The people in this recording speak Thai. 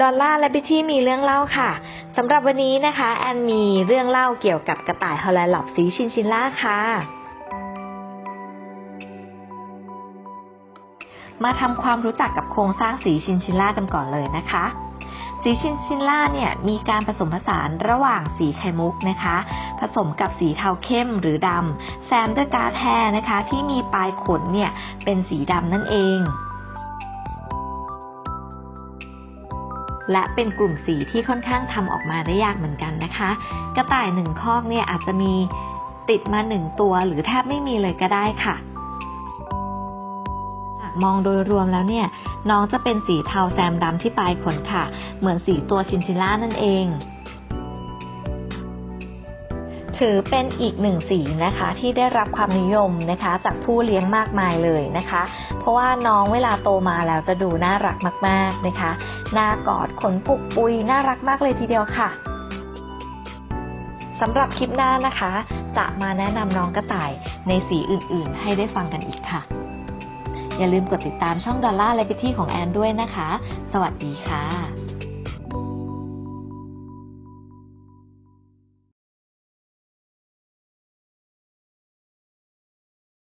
ดอลล่าและบิชี่มีเรื่องเล่าค่ะสำหรับวันนี้นะคะ แอนมีเรื่องเล่าเกี่ยวกับกระต่ายฮอลแลนด์หลอบสีชินชินล่าค่ะ มาทำความรู้จักกับโครงสร้างสีชินชินล่ากันก่อนเลยนะคะสีชินชินล่าเนี่ยมีการผสมผสานระหว่างสีไข่มุกนะคะ ผสมกับสีเทาเข้มหรือดำแซมด้วยกาแทนะคะ ที่มีปลายขนเนี่ยเป็นสีดำนั่นเอง และเป็นกลุ่มสีที่ค่อนข้างทำออกมาได้ยากเหมือนกันนะคะ กระต่ายหนึ่งคอกเนี่ยอาจจะมีติดมาหนึ่งตัวหรือแทบไม่มีเลยก็ได้ค่ะหากมองโดยรวมแล้วเนี่ย น้องจะเป็นสีเทาแซมดำที่ปลายขนค่ะ เหมือนสีตัวชินชิล่านั่นเอง ถือเป็นอีกหนึ่งสีนะคะที่ได้รับความนิยมนะคะจากผู้เลี้ยงมากมายเลยนะคะ เพราะว่าน้องเวลาโตมาแล้วจะดูน่ารักมากๆนะคะหน้ากอดขนปุกปุยน่ารักมากเลยทีเดียวค่ะสำหรับคลิปหน้านะคะ จะมาแนะนำน้องกระต่ายในสีอื่นๆ ให้ได้ฟังกันอีกค่ะ อย่าลืมกดติดตามช่องดอลล่าและพิที่ของแอนด้วยนะคะ สวัสดีค่ะ